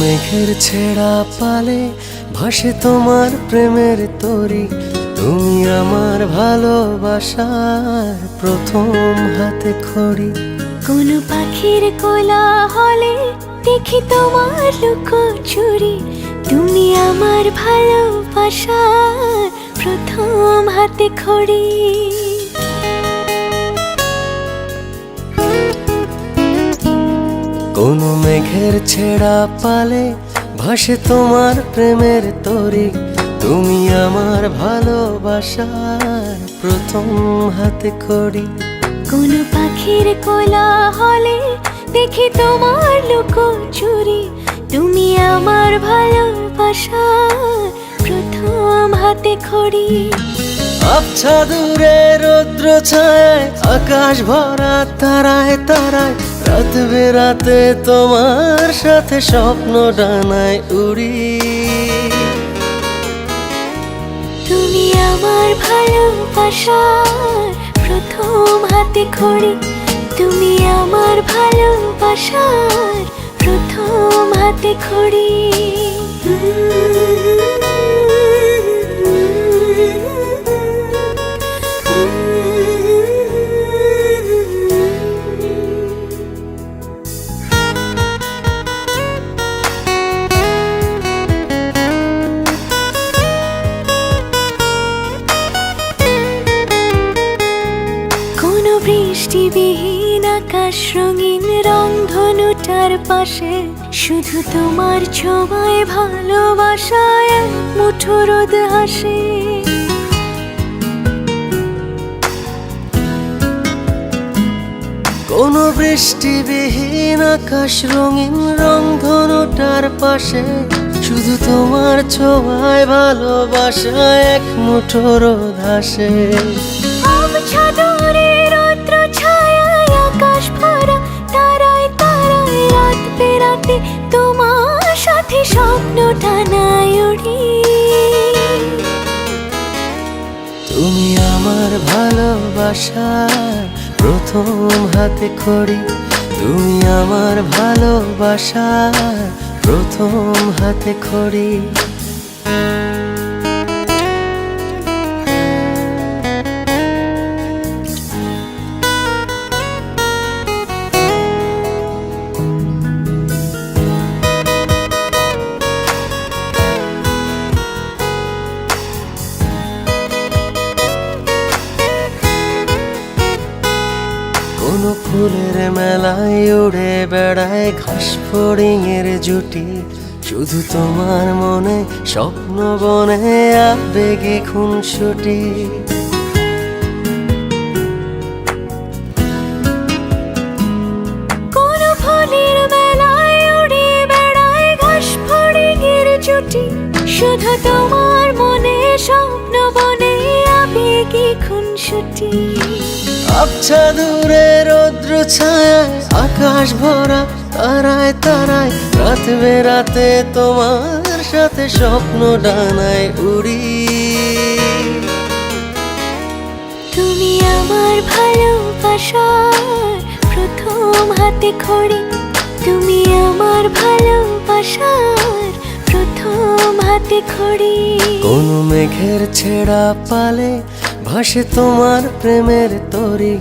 মেঘের ছেঁড়া পালে ভাসে তোমার প্রেমের তরি। তুমি আমার ভালোবাসার প্রথম হাতে খড়ি। কোন পাখির কোলা হলে দেখি তোমার লুকো চুরি তুমি আমার ভালোবাসার প্রথম হাতে খড়ি। মেঘের ছেঁড়া পালে ভাসে তোমার প্রেমের তরি। তুমি আমার ভালোবাসার প্রথম হাতে খড়ি। কোন পাখির কোলা হলে দেখি তোমার লুকো চুরি তুমি আমার ভালোবাসার প্রথম হাতে খড়ি। আবছা দূরে রৌদ্র ছায় আকাশ ভরা তারায় তারায় রাত বেরাতে তোমার সাথে স্বপ্ন ডানায় উড়ি। তুমি আমার ভালোবাসার প্রথম হাতে খড়ি। তুমি আমার ভালোবাসার প্রথম হাতে খড়ি। বৃষ্টিবিহীন আকাশ রঙিন রং ধনুটার পাশে। শুধু তোমার ছোঁয়ায় ভালোবাসায় এক মুঠো রোদ হাসে। কোনো বৃষ্টিবিহীন আকাশ রঙিন রং ধনুটার পাশে। শুধু তোমার ছোঁয়ায় ভালোবাসা এক মুঠো রোদ তুমি আমার ভালোবাসার প্রথম হাতে খড়ি। তুমি আমার ভালোবাসার প্রথম হাতে খড়ি। ফুলের মেলায় উড়ে বেড়ায় ঘাস ফড়িংয়ের জুটি। শুধু তোমার মনে স্বপ্ন বনে আবেগে খুনসুটি। শুধু তোমার মনে স্বপ্ন বনে আবেগে খুনসুটি। আবছা দূরে রৌদ্র ছায় আকাশ ভরা তারায় তারায় রাত বেরাতে তোমার সাথে স্বপ্ন ডানায় উড়ি। তুমি আমার ভালোবাসার প্রথম হাতে খড়ি। তুমি আমার ভালোবাসার প্রথম হাতে খড়ি। কোন মেঘের ছেঁড়া পালে ভাসে তোমার প্রেমের তরি,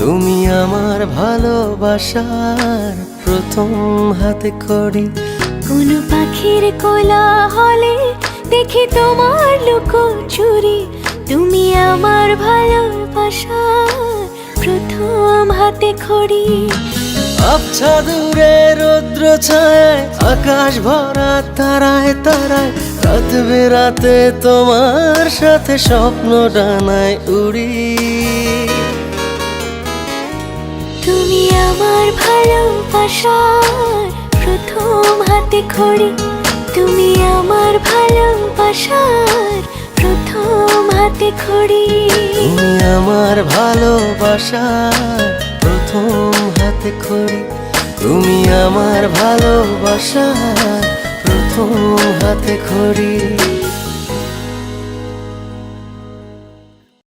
তুমি আমার ভালোবাসার প্রথম হাতে করি কোন পাখির কোলা হলে দেখি তোমার লুকো চুরি, তুমি আমার ভালোবাসার প্রথম হাতে খড়ি। আবছা দূরে রৌদ্র ছায় আকাশ ভরা তারায় তারায় রাত বেরাতে তোমার সাথে স্বপ্ন ডানায় উড়ি। তুমি আমার ভালোবাসার প্রথম হাতে খড়ি। তুমি আমার ভালোবাসার প্রথম হাতে খড়ি। তুমি আমার ভালোবাসার প্রথম হাতে খড়ি। তুমি আমার ভালোবাসা প্রথম হাতে খড়ি।